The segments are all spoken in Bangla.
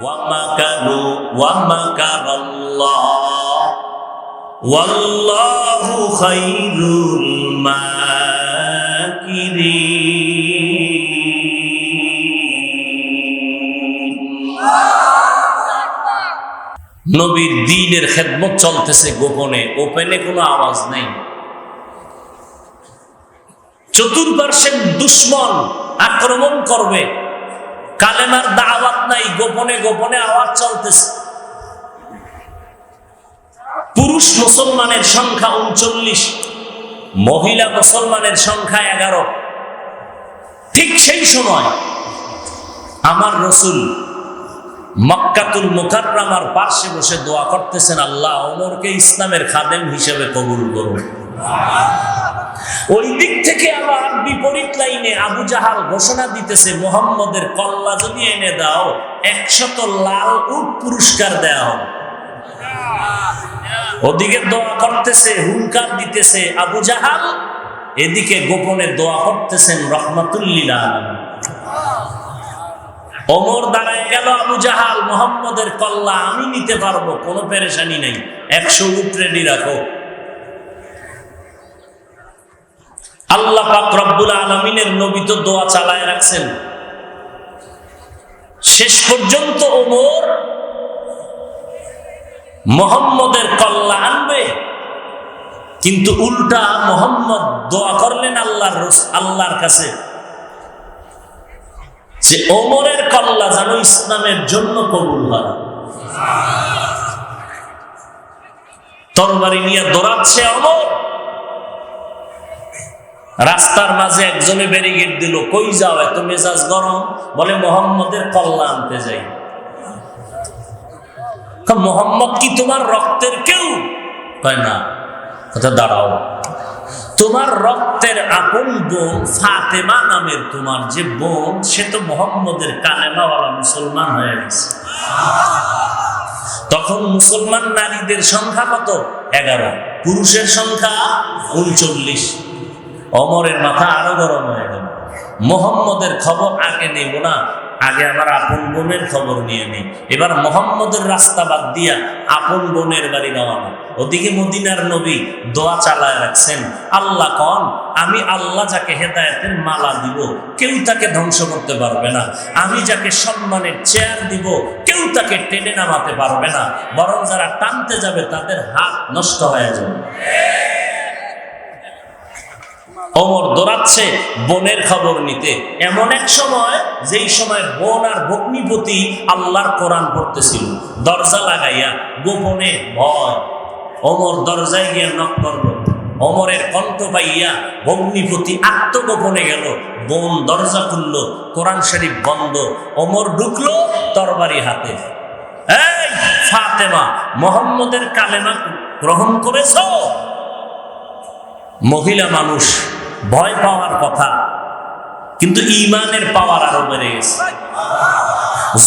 ومكروا ومكر الله والله خير الماكرين নবীর দিনের খেদমত চলতেছে গোপনে ওপেনে কোনো আওয়াজ নেই চতুর্পার্শ্বের দুশ্মন আক্রমণ করবে কালেমার দাওয়াত নাই, গোপনে গোপনে আওয়াজ চলতেছে। পুরুষ মুসলমানের সংখ্যা উনচল্লিশ, মহিলা মুসলমানের সংখ্যা এগারো। ঠিক সেই সময় আমার রসুল মক্কাতুল মুকাররামার পার্শ্বে বসে দোয়া করতেছেন, আল্লাহ ওমরকে ইসলামের খাদেম হিসেবে কবুল করুন। ওই দিক থেকে আবার বিপরীত লাইনে আবু জাহাল ঘোষণা দিতেছে, মোহাম্মদের কল্লা যদি এনে দাও, একশত লাল উট পুরস্কার দেওয়া হবে। ওদিকে দোয়া করতেছে, হুঙ্কার দিতেছে আবু জাহাল, এদিকে গোপনে দোয়া করতেছেন, রহমাতুল্লিল ওমর দাঁড়ায় গেল, আবু জাহাল, মোহাম্মদের কল্লা আমি নিতে পারব, কোনো পেরেশানি নেই। একশো উট রেডি রাখো। আল্লাহ রব্বুল আলমিনের নবী তো দোয়া চালায় রাখছেন। শেষ পর্যন্ত ওমর মোহাম্মদের কল্লা আনবে, কিন্তু উল্টা মোহাম্মদ দোয়া করলেন আল্লাহর আল্লাহর কাছে। যে ওমরের কল্লা যেন ইসলামের জন্য কবুল হয়। তরবারি নিয়ে দৌড়াচ্ছে অমর রাস্তার মাঝে একজনে ব্যারিগেড দিল, কই যাও, এত মেজাজ গরম? বলে, মোহাম্মদের কল্লা আনতে যাই। মোহাম্মদ কি, তোমার রক্তের কেউ? কয়, না। কথা, দাঁড়াও, তোমার রক্তের আপন বোন ফাতেমা নামের তোমার যে বোন, সে তো মোহাম্মদের কালেমাওয়ালা মুসলমান হয়ে গেছে। তখন মুসলমান নারীদের সংখ্যা কত? এগারো। পুরুষের সংখ্যা উনচল্লিশ। অমরের মাথা আরও গরম হয়ে গেল। মোহাম্মদের খবর আগে নেব না? আগে আমার আপন বোনের খবর নিয়ে নেই। এবার মোহাম্মদের রাস্তা বাদ দিয়া আপন বোনের বাড়ি রওনা। ওদিকে মদিনার নবী দোয়া চালায় রাখছেন, আল্লাহ কন, আমি আল্লাহ যাকে হেদায়েতের মালা দিব, কেউ তাকে ধ্বংস করতে পারবে না। আমি যাকে সম্মানের চেয়ার দিব, কেউ তাকে টেনে নামাতে পারবে না। বরং যারা টানতে যাবে, তাদের হাত নষ্ট হয়ে যাবে। অমর দৌড়াচ্ছে বোনের খবর নিতে। এমন এক সময়, যেই সময় বোন আর ভগ্নিপতি আল্লাহর কোরআন পড়তেছিল, দরজা লাগাইয়া গোপনে ভয়, অমর দরজায় গিয়ে নক করল। অমরের কণ্ঠ পাইয়া ভগ্নিপতি আত্মগোপনে গেল, বোন দরজা খুলল, কোরআন শরীফ বন্ধ, অমর ঢুকলো তরবারি হাতে। এই ফাতেমা, মোহাম্মদের কালেমা গ্রহণ করেছ? মহিলা মানুষ ভয় পাওয়ার কথা, কিন্তু ইমানের পাওয়ার আরও বেড়ে গেছে।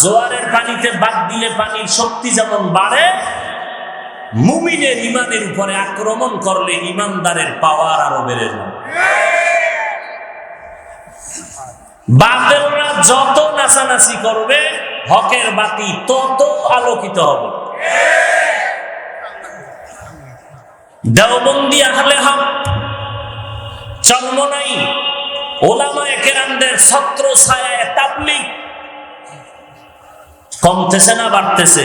জোয়ারের পানিতে বাদ দিলে পানির শক্তি যেমন বাড়ে, মুমিনের ইমানের উপরে আক্রমণ করলে ইমানদারের পাওয়ার আরও বেড়ে যায়। যত নাচানাচি করবে, হকের বাতি তত আলোকিত হবে। দেওবন্দি আহলে হক চন্মনাই ওলামা একেরানদের ছত্র ছায়ায় তাবলিগ। কমতেছে না বাড়তেছে।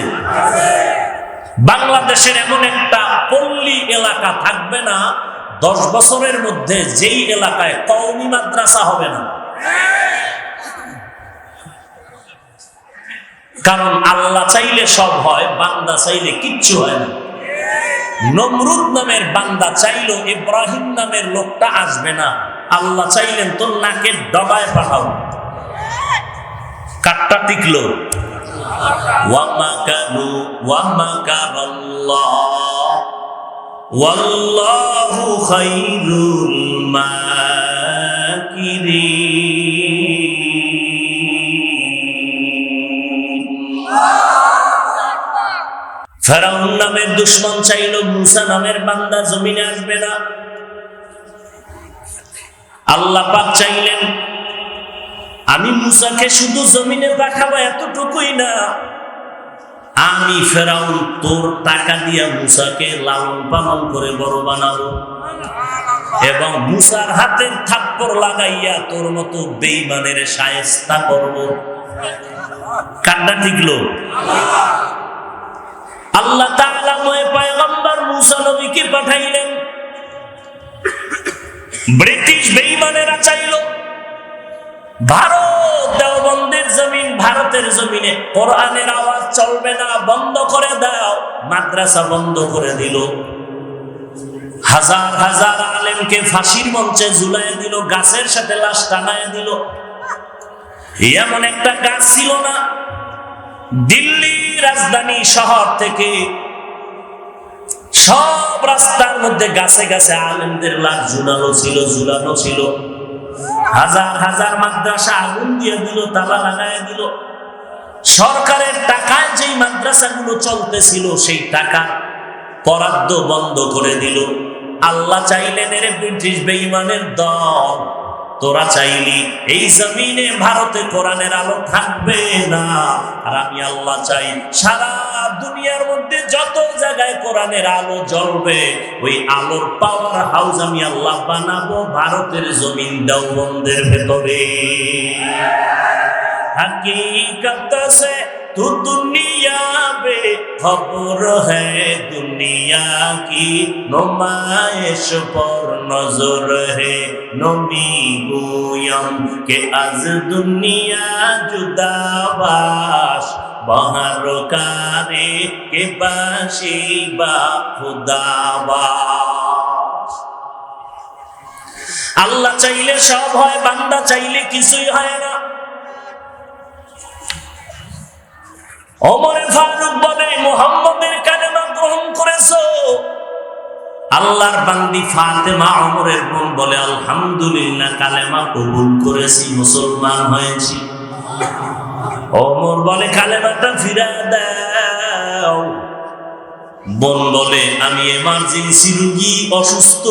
বাংলাদেশের এমন একটা পল্লী এলাকা থাকবে না, দশ বছরের মধ্যে যেই এলাকায় কওমি মাদ্রাসা হবে না। কারণ আল্লাহ চাইলে সব হয়, বান্দা চাইলে কিচ্ছু হয় না। নমরুদ নামের বান্দা চাইলো ইব্রাহিম নামের লোকটা আসবে না। আল্লাহ চাইলেন তোর নাকের ডবায় পাঠাও। কাটটা টিকলো। ওয়াল্লাহু খাইরুল মাকিরিন। ফেরাউন নামের দুশ্মন চাইল, মুসা নামের বান্দা জমিনে আসবে না। আল্লাহ পাক চাইলেন, আমি মুসাকে শুধু জমিনে পাঠাবো এতটুকুই না, আমি ফেরাউন তোর টাকা দিয়া মুসাকে লালন পালন করে বড় বানাবো। এবং মুসার হাতের থাপ্পড় লাগাইয়া তোর মতো বেইমানের সায়স্তা করব। কান্না টিকলো আল্লাহ তাআলা ময় পয়গম্বর মুসা নবীকে পাঠাইলেন। ব্রিটিশ বেইমানেরা চাইল, ভারত দেওবন্দের জমিন ভারতের জমিনে। কোরআনের আওয়াজ চলবে না, বন্ধ করে দাও। মাদ্রাসা বন্ধ করে দিল। হাজার হাজার আলেমকে ফাঁসির মঞ্চে ঝুলাই দিল, গাছের সাথে লাশ টানায় দিল। এমন একটা গাছ ছিল না দিল্লি রাজধানী শহর থেকে সব রাস্তার মধ্যে গাছে গাছে আলেমদের লাশ ঝুলানো ছিল ঝুলানো ছিল। হাজার হাজার মাদ্রাসা আগুন দিয়ে দিল, তালা লাগায় দিল। সরকারের টাকায় যেই মাদ্রাসাগুলো চলতেছিল, সেই টাকা বরাদ্দ বন্ধ করে দিল। আল্লাহ চাইলেন এর ব্রিটিশ বেইমানের দল তোরা চাইলি এই জমিনে ভারতে কোরআনের আলো থাকবে না। আর আমি আল্লাহ চাই, সারা দুনিয়ার মধ্যে যত জায়গায় কোরআনের আলো জ্বলবে, ওই আলোর পাওয়ার হাউস আমি আল্লাহ বানাবো ভারতের জমিন দাউবন্দের ভেতরে। হাকি সে तू दुनिया में खबर है दुनिया की नुमाइश पर नजर है नबी गोयम के आज दुनिया जुदाबाश बाहर कारे के बाशी बा खुदाबाश আল্লাহ চাইলে সব হয় বান্দা চাইলে কিছুই হয় না অমরে ফারুক বলে, মোহাম্মদের কালেমা গ্রহণ করেছ? আল্লাহর বান্দি ফাতেমা অমরের বোন বলে, আলহামদুলিল্লাহ, কালেমা কবুল করেছি, মুসলমান হয়েছি। অমর বলে, কালেমাটা ফিরা দাও। বোন বলে আমি এমার্জেন্সি রুগী, অসুস্থ।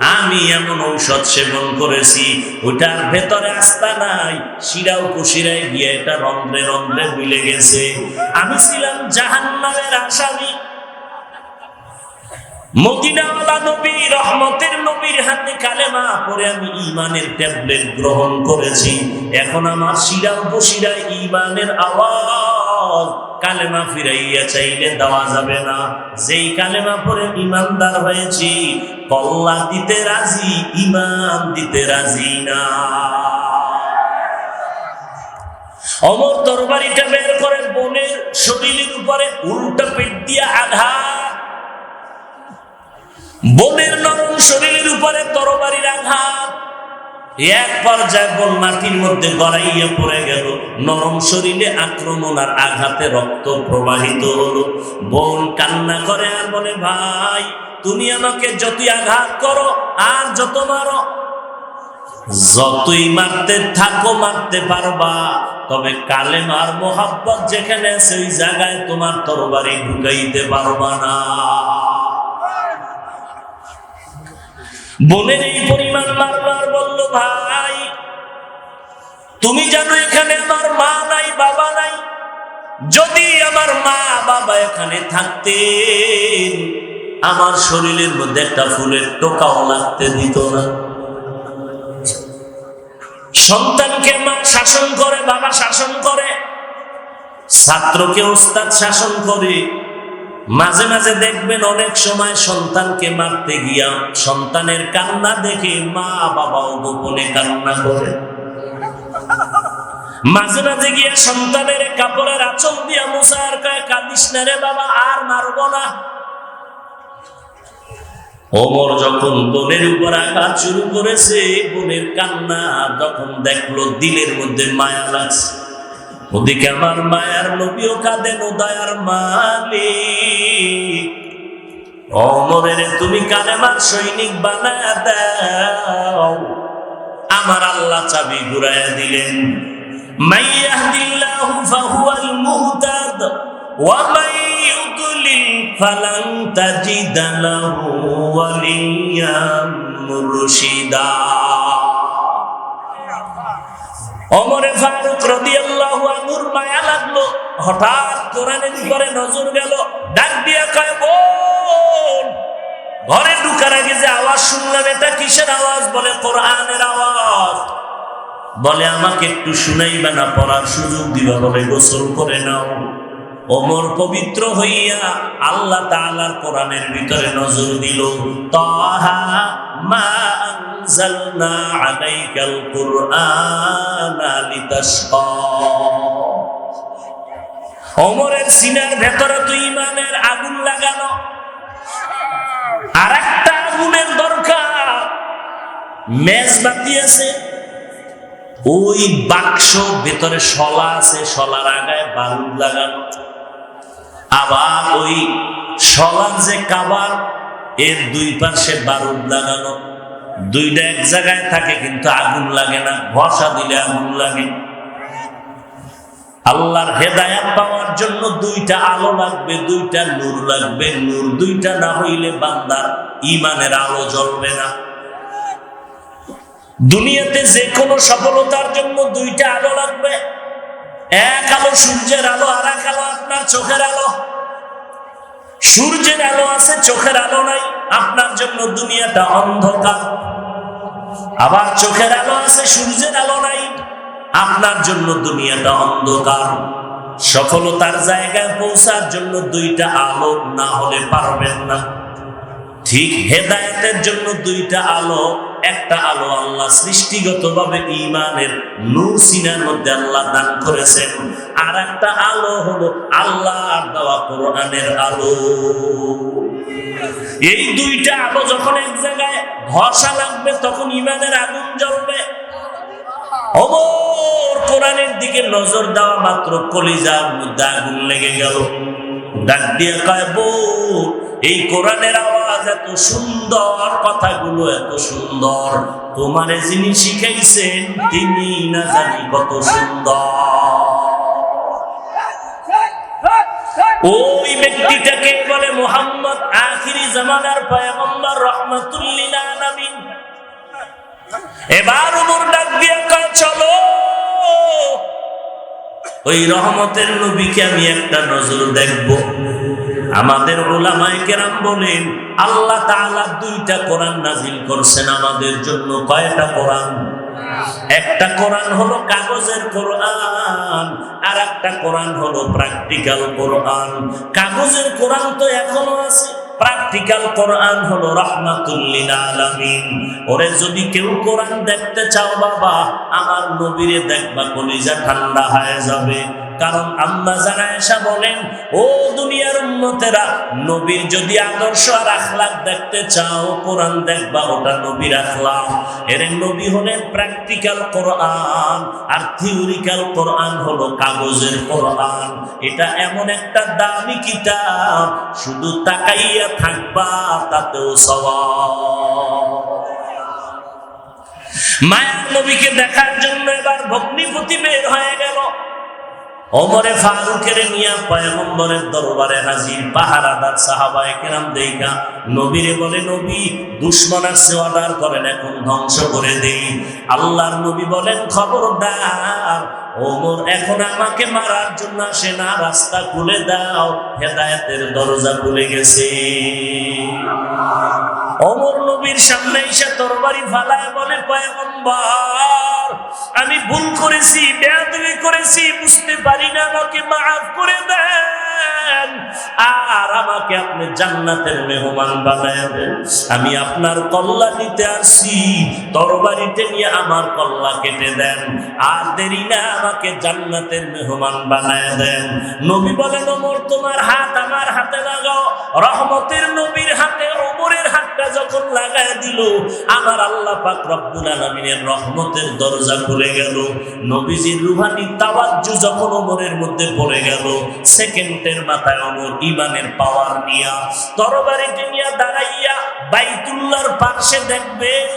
আমি এমন ঔষধ সেবন করেছি, ওটার ভেতরে আস্থা নাই। শিরাও কুশিরায় গিয়ে এটা রন্ধ্রে রন্ধ্রে মিলে গেছে। আমি ছিলাম জাহান্নামের আসামি। মদিনাওয়ালা নবী, রহমতের নবীর হাতে কালেমা পরে আমি ইমানের ট্যাবলেট গ্রহণ করেছি। এখন আমার শিরা উপশিরায় ইমানের আওয়াজ। কালেমা ফিরাইয়া চাইলে দেওয়া যাবে না। যেই কালেমা পরে ইমানদার হয়েছি, কল্লা দিতে রাজি, ইমান দিতে রাজি না। অমর তরবারিটা বের করে বোনের শরীরের উপরে উল্টা পেট দিয়ে আঘাত বোনের নরম শরীরের উপরে তরবারির আঘাত। এক পর্যায়ে বোন মাটির মধ্যে গড়াইয়া পড়ে গেল। নরম শরীরে আক্রমণ আর আঘাতে রক্ত প্রবাহিত হলো। বোন কান্না করে আর বলে, ভাই, তুমি আমাকে যতই আঘাত করো আর যত মারো, যতই মারতে থাকো মারতে পারবা। তবে কালেমার মোহাব্বত যেখানে আছে, ওই জায়গায় তোমার তরবারি ঢুকাইতে পারবা না। বোনের এই পরিমাণ ভাই। তুমি জানো এখানে আমার মা নাই, বাবা নাই। যদি আমার মা, বাবা এখানে থাকতেন, আমার শরীরের মধ্যে একটা ফুলের টোকাও লাগতে দিত না। সন্তানকে মা শাসন করে, বাবা শাসন করে। ছাত্রকে ওস্তাদ শাসন করে। মাঝে মাঝে দেখবেন অনেক সময় সন্তানকে মারতে গিয়া সন্তানের কান্না দেখে মা বাবাও গোপনে কান্না করে। মাঝে মাঝে গিয়ে সন্তানের কাপড়ের আচল দিয়া মুসার কয়, কাঁদিস না রে বাবা, আর মারব না। ওমর যখন বোনের উপর আঘাত শুরু করেছে, বোনের কান্না তখন দেখল, দিলের মধ্যে মায়া লাগছে। ওদিকে আমার মায়ার নবীও কাঁদেন ও দয়ার মালিক অমরের তুমি কালেমার সৈনিক বানায় দাও। আমার আল্লাহ চাবি ঘুরাইয়া দিলেন। মাইয়াহদিল্লাহু ফাহুয়াল মুহতাদ, ওয়া ইউদ্লিল ফালান তাজিদ লাহু ওয়ালিয়াম মুরশিদা। অমরে ফারুক রাদিয়াল্লাহু আনহুর মায়া লাগল। হঠাৎ কোরআনের উপরে নজর গেল, ডাক দিয়া কয়, বোন, ঘরে ঢুকার আগে যে আওয়াজ শুনলাম, এটা কিসের আওয়াজ? বলে, কোরআনের আওয়াজ। বলে, আমাকে একটু শুনাইবা না, পড়ার সুযোগ দিবা। বলে, গোসল করে নাও। ওমর পবিত্র হইয়া আল্লাহ তাআলার কোরআনের ভিতরে নজর দিল, তাহা মা আনজালনা আলাইকাল কুরআনা লিতাশকা। ওমরের সিনার ভেতরে তো ইমানের আগুন লাগানো। আর একটা আগুনের দরকার। মেজবাতি আছে, ওই বাক্স ভেতরে শলা আছে, শলার আগায় বালু লাগানো। আবার ওই শলার যে কাবার, এর দুই পাশে বারুদ লাগানো। দুইটা এক জায়গায় থাকে কিন্তু আগুন লাগে না, ঘষা দিলে আগুন লাগে। আল্লাহর হেদায়াত পাওয়ার জন্য দুইটা আলো লাগবে, দুইটা নূর লাগবে। নূর দুইটা না হইলে বান্দার ইমানের আলো জ্বলবে না। দুনিয়াতে যে কোনো সফলতার জন্য দুইটা আলো লাগবে। এক আলো সূর্যের আলো আপনার চোখের আলো? সূর্যের আলো আছে, চোখের আলো নাই। আপনার জন্য দুনিয়াটা অন্ধকার। আবার চোখের আলো আছে, সূর্যের আলো নাই। আপনার জন্য দুনিয়াটা অন্ধকার। সফলতার জায়গায় পৌঁছার জন্য দুইটা আলো না হলে পারবেন না। ঠিক হেদায়েতের জন্য দুইটা আলো একটা আলো আল্লাহ সৃষ্টিগতভাবে ইমানের নূর সিনার মধ্যে আল্লাহ দান করেছেন। আর একটা আলো হলো আল্লাহ দেওয়া কোরআনের আলো। এই দুইটা আলো যখন এক জায়গায় ঘষা লাগবে, তখন ইমানের আগুন জ্বলবে। অমর কোরআনের দিকে নজর দেওয়া মাত্র কলিজার মধ্যে আগুন লেগে গেল। ডাক দিয়ে কয় এই কোরআনের আওয়াজ এত সুন্দর, কথাগুলো এত সুন্দর। তোমারে যিনি শিখাইছেন, তিনি না জানি কত সুন্দর। ওই ব্যক্তিটাকে মোহাম্মদ, আখিরি জামানার পয়গম্বর রহমাতুল্লিল আলামিন। এবার উমর ওই রহমতের নবীকে আমি একটা নজর দেখব। আমাদের ওলামায়ে কেরাম বলেন, আল্লাহ তাআলা দুইটা কোরআন নাজিল করছেন আমাদের জন্য। কয়টা কোরআন? একটা কোরআন হলো কাগজের কোরআন আর একটা কোরআন হলো প্র্যাকটিক্যাল কোরআন। কাগজের কোরআন তো এখনও আছে। প্র্যাকটিক্যাল কোরআন হলো রহমাতুল্লিল আলামিন। ওরে যদি কেউ কোরআন দেখতে চাও বাবা, আমার নবীরে দেখবা কলিজা ঠান্ডা হয়ে যাবে। কারণ আম্মা জানা এসা বলেন, ও দুনিয়ার উন্নতেরা নবীর যদি আদর্শ আর আখলাক দেখতে চাও, কোরআন দেখবা, ওটা নবীর আখলাক। এর নবী হলেন প্র্যাকটিক্যাল কোরআন, আর থিওরিক্যাল কোরআন হলো কাগজের কোরআন। এটা এমন একটা দামি কিতাব, শুধু তাকাইয়া থাকবা, তাতেও সওয়াব। মায়ার নবীকে দেখার জন্য এবার ভগ্নিপতি বের হয়ে গেল। ওমরে ফারুকের মিয়া পয়গম্বরের দরবারে হাজির, পাহারাদার সাহাবায়ে কেরাম দেইকা নবীরে বলে, নবী, দুশ্মন আসছে অর্ডার করেন এখন ধ্বংস করে দেই। আল্লাহর নবী বলেন, খবরদার ওমর, এখন আমাকে মারার জন্য আসে না, রাস্তা খুলে দাও, হেদায়তের দরজা খুলে গেছে। অমর নবীর সামনে এসে তরবারি ফালায় বলে, পয়গম্বর, আমি ভুল করেছি, বেয়াদবি করেছি, বুঝতে পারি না, আমাকে মাফ করে দেন। আর আমাকে আপনি জান্নাতের মেহমান বানায় আমি আপনার কল্লা নিতে তরবারিতে নিয়ে আমার কল্লা কেটে দেন। আর দেরি না, আমাকে জান্নাতের মেহমান বানায় দেন। নবী বলেন তোমার হাত আমার হাতে লাগাও। রহমতের নবীর হাতে হাতটা যখন লাগায় দিল, আমার আল্লাহ পাক রব্বুল আলামিনের রহমতের দরজা খুলে গেল। নবীজির রুহানি তাওয়াজ্জু যখন ওমরের মধ্যে পড়ে গেল সেকেন্ডের মাথায় ওমর ইমানের পাওয়ার নিয়া তরবারিতে নিয়া দাঁড়াইয়া বাইতুল্লার পাশে দেখবেন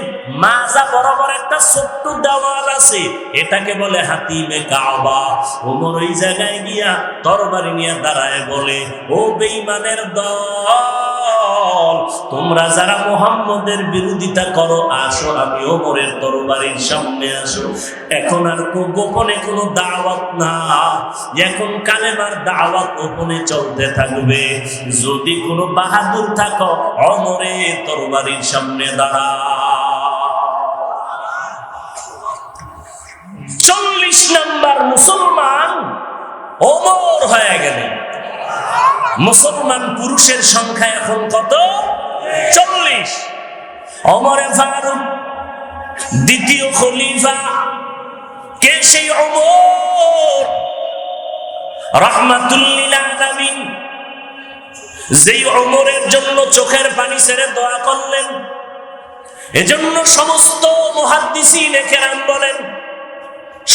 মাজা বরাবর একটা ছোট্ট দেওয়াল আছে। এটাকে বলে হাতিমে কাবা। ওমর ওই জায়গায় গিয়া তরবারি নিয়ে দাঁড়ায় বলে, ও বেঈমানের দল দল তোমরা যারা মোহাম্মদের বিরোধিতা করো, আসো আমি ওমরের তরবারির সামনে আসো। এখন আর গোপনে কোনো দাওয়াত না। এখন কালেমার দাওয়াত গোপনে চলতে থাকবে। যদি কোনো বাহাদুর থাকো অমরের তরবারির সামনে দাঁড়া চল্লিশ নাম্বার মুসলমান ওমর হয়ে গেলেন। মুসলমান পুরুষের সংখ্যা এখন কত? চল্লিশ। অমরে ফারুক, দ্বিতীয় খলিফা। কে সেই অমর রহমাতুল্লিল আলামিন। যেই অমরের জন্য চোখের পানি ছেড়ে দোয়া করলেন, এজন্য সমস্ত মহাদ্দিসিন কেরাম বলেন,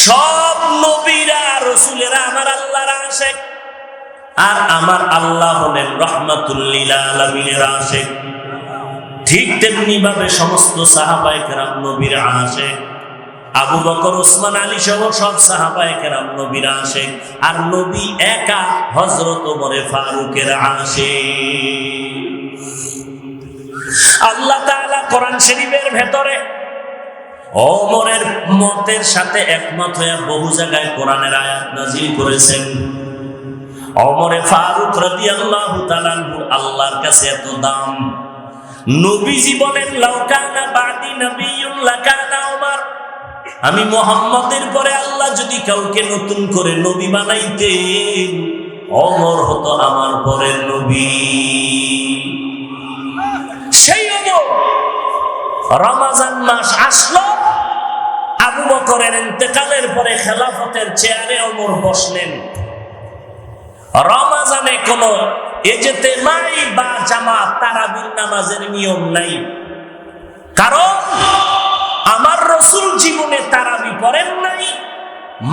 সব নবীরা রসুলেরা আমার আল্লাহর আশেক। আর আমার আল্লাহ হলেন রহমাতুল্লিল ঠিক তেমনি ভাবে সমস্ত সাহাবাই কেরাম নবীর আশেক। আবু বকর ওসমান আলী সহ সব সাহাবাই কেরাম নবীর আশেক। আর নবী একা হজরত ওমরে ফারুকের আশেক। আল্লাহ তাআলা কোরআন শরীফের ভেতরে ওমরের মতের সাথে একমত হয়ে বহু জায়গায় কোরআনের আয়াত নাজিল করেছেন। ওমরে ফারুক তাআলা আনহু আল্লাহর কাছে এত দাম। নবীজি বলেন লাউকানা বাদি নবিয়ুন ওমর। আমি মোহাম্মদের পরে আল্লাহ যদি কাউকে নতুন করে নবী বানাইতেন অমর হতো আমার পরের নবী। সেই অমর রমাজান মাস আসলো, আবু বকরের ইন্তেকালের পরে খেলাফতের চেয়ারে অমর বসলেন। রমাজানে কোন এজেতে নাই বা জামাত তারাবির নামাজের নিয়ম নাই। কারণ আমার রসুল জীবনে তারাবি পড়েন নাই,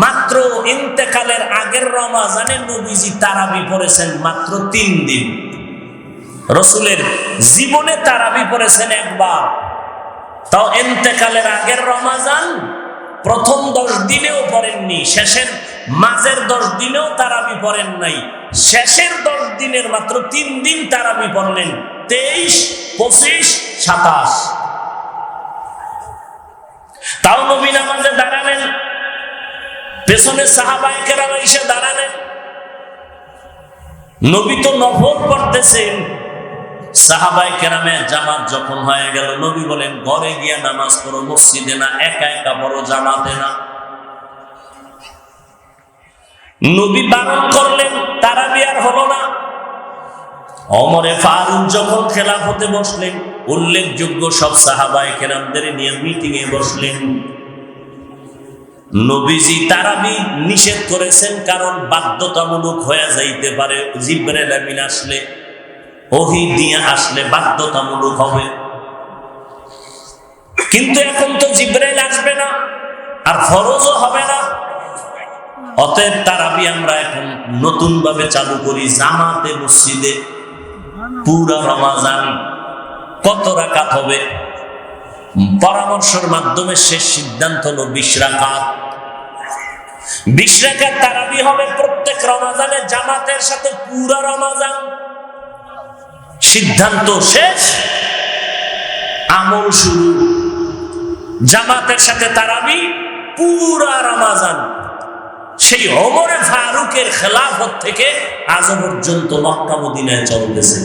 মাত্র ইন্তেকালের আগের রমাজানে নবীজি তারাবি পড়েছেন মাত্র তিন দিন। রসুলের জীবনে তারাবি পড়েছেন একবার। তাও এন্তেকালের আগের রমাজান প্রথম দশ দিনেও পড়েননি, শেষের মাঝের দশ দিনেও তারাবি পড়েন নাই। শেষের দশ দিনের মাত্র তিন দিন তারাবি পড়লেন। তেইশ, পঁচিশ, সাতাশ। তাও নবী নামাজে দাঁড়ালেন। পেছনে সাহাবায়কেরা এসে দাঁড়ালেন। নবী তো নফল পড়তেছেন। সাহাবাই কেরামে জামাত যখন হয়ে গেল, নবী বলেন, ঘরে গিয়া নামাজ পড়ো, মসজিদে না, একা একা বড় জামাতে না। নবী বারণ করলেন, তারা বিয়ার হলো না। অমরে ফারুক যখন খেলাফতে বসলেন, উল্লেখযোগ্য সব সাহাবাই কেরামদের নিয়ে মিটিং এ বসলেন। নবীজি তারাবি নিষেধ করেছেন, কারণ বাধ্যতামূলক হয়ে যাইতে পারে, জিব্রাইল আমিন আসলে, ওহি দিয়ে আসলে বাধ্যতামূলক হবে। কিন্তু এখন তো জিব্রাইল আসবে না, আর ফরজও হবে না। অতএব তারাবি আমরা এখন নতুন ভাবে চালু করি জামাতে, মসজিদে। পুরা রমাজান কত রাকাত হবে? পরামর্শের মাধ্যমে শেষ সিদ্ধান্ত হলো বিশ রাকাত। বিশ রাকাত তারাবি হবে প্রত্যেক রমাজানে জামাতের সাথে পুরা রমাজান। সিদ্ধান্ত শেষ। আমল শুরু। জামাতের সাথে তারাবি পুরা রমাজান। সেই অমরে ফারুকের খেলাফত থেকে আজ পর্যন্ত মক্কা মদিনায় চলতেছে।